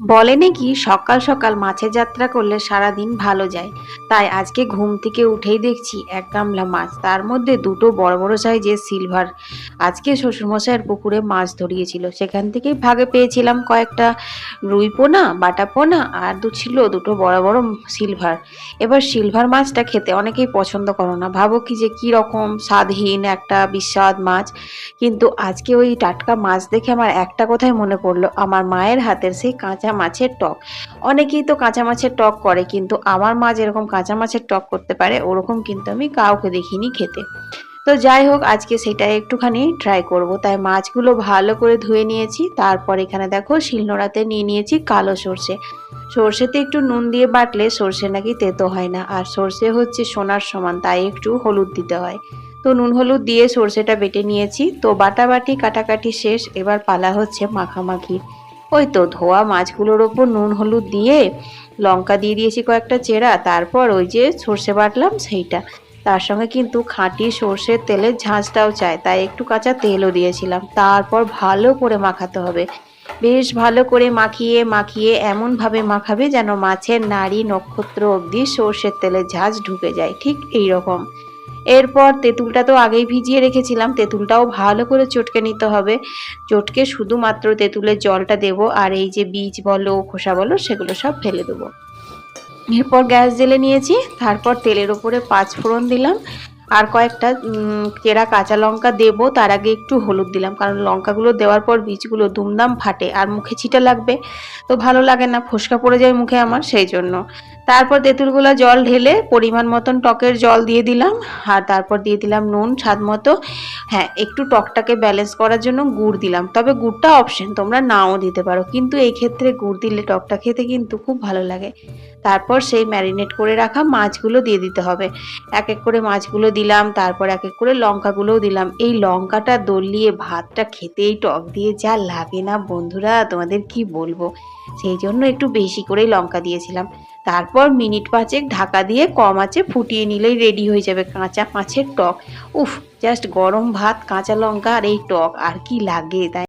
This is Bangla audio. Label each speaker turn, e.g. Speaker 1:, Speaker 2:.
Speaker 1: বলে নাকি সকাল সকাল মাছের যাত্রা করলে সারা দিন ভালো যায়। তাই আজকে ঘুম থেকে উঠেই দেখছি এক গামলা মাছ, তার মধ্যে দুটো বড় বড় সাইজের সিলভার আজকে শ্বশুরমশাইয়ের পুকুরে মাছ ধরিয়েছিল। সেখান থেকেই ভাগে পেয়েছিলাম কয়েকটা রুই পোনা, বাটা পোনা, আর দু ছিল দুটো বড় বড় সিলভার এবার সিলভার মাছটা খেতে অনেকেই পছন্দ করো না। ভাবো কি যে কী রকম স্বাদহীন একটা বিস্বাদ মাছ। কিন্তু আজকে ওই টাটকা মাছ দেখে আমার একটা কথাই মনে পড়ল, আমার মায়ের হাতের সেই কাঁচা মাছের টক। অনেকেই তো কাঁচা মাছের টক করে, কিন্তু আমার মা যেরকম কাঁচা মাছের টক করতে পারে, ওরকম কিন্তু আমি কাউকে দেখিনি খেতে। তো যাই হোক, আজকে সেটা একটুখানি ট্রাই করব। তাই মাছগুলো ভালো করে ধুয়ে নিয়েছি, তারপর এখানে দেখো শিলনোড়াতে নিয়ে নিয়েছি কালো সর্ষে। সর্ষেতে একটু নুন দিয়ে বাটলে সর্ষে নাকি তেতো হয় না, আর সর্ষে হচ্ছে সোনার সমান, তাই একটু হলুদ দিতে হয়। তো নুন হলুদ দিয়ে সর্ষেটা বেটে নিয়েছি। তো বাটাবাটি কাটাকাটি শেষ, এবার পালা হচ্ছে মাখামাখি। ওই তো ধোয়া মাছগুলোর ওপর নুন হলুদ দিয়ে লঙ্কা দিয়ে দিয়েছি কয়েকটা চেরা, তারপর ওই যে সর্ষে বাটলাম সেইটা। তার সঙ্গে কিন্তু খাঁটি সর্ষের তেলের ঝাঁঝটাও চাই, তাই একটু কাঁচা তেলও দিয়েছিলাম। তারপর ভালো করে মাখাতে হবে। বেশ ভালো করে মাখিয়ে মাখিয়ে এমনভাবে মাখাবে যেন মাছের নাড়ি নক্ষত্র অবধি সর্ষের তেলের ঝাঁঝ ঢুকে যায়, ঠিক এই রকম এরপর তেঁতুলটা তো আগেই ভিজিয়ে রেখেছিলাম, তেঁতুলটাও ভালো করে চটকে নিতে হবে। চটকে শুধুমাত্র তেঁতুলের জলটা দেব আর এই যে বীজ বলো, খোসা বলো, সেগুলো সব ফেলে দেবো। এরপর গ্যাস জেলে নিয়েছি, তারপর তেলের ওপরে পাঁচ ফোড়ন দিলাম। আর কয়েকটা চেরা কাঁচা লঙ্কা দেবো, তার আগে একটু হলুদ দিলাম, কারণ লঙ্কাগুলো দেওয়ার পর বীজগুলো দুমদাম ফাটে, আর মুখে ছিটা লাগবে। তো ভালো লাগে না, ফোসকা পড়ে যায় মুখে আমার, সেই জন্য। তারপর তেঁতুলগুলো জল ঢেলে পরিমাণ মতন টকের জল দিয়ে দিলাম, আর তারপর দিয়ে দিলাম নুন, স্বাদ মতো। হ্যাঁ একটু টকটাকে ব্যালেন্স করার জন্য গুড় দিলাম। তবে গুড়টা অপশন তোমরা নাও দিতে পারো, কিন্তু এই ক্ষেত্রে গুড় দিলে টকটা খেতে কিন্তু খুব ভালো লাগে। তারপর সেই ম্যারিনেট করে রাখা মাছগুলো দিয়ে দিতে হবে। এক এক করে মাছগুলো দিলাম, তারপর এক এক করে লঙ্কাগুলোও দিলাম। এই লঙ্কাটা দলিয়ে ভাতটা খেতেই টক দিয়ে যা লাগে না বন্ধুরা, তোমাদের কি বলব? সেই জন্য একটু বেশি করেই লঙ্কা দিয়েছিলাম। তারপর মিনিট পাঁচেক ঢাকা দিয়ে কম আছে, ফুটিয়ে নিলেই রেডি হয়ে যাবে কাঁচা মাছের টক। উফ জাস্ট গরম ভাত, কাঁচা লঙ্কা আর এই টক, আর কি লাগে তাই?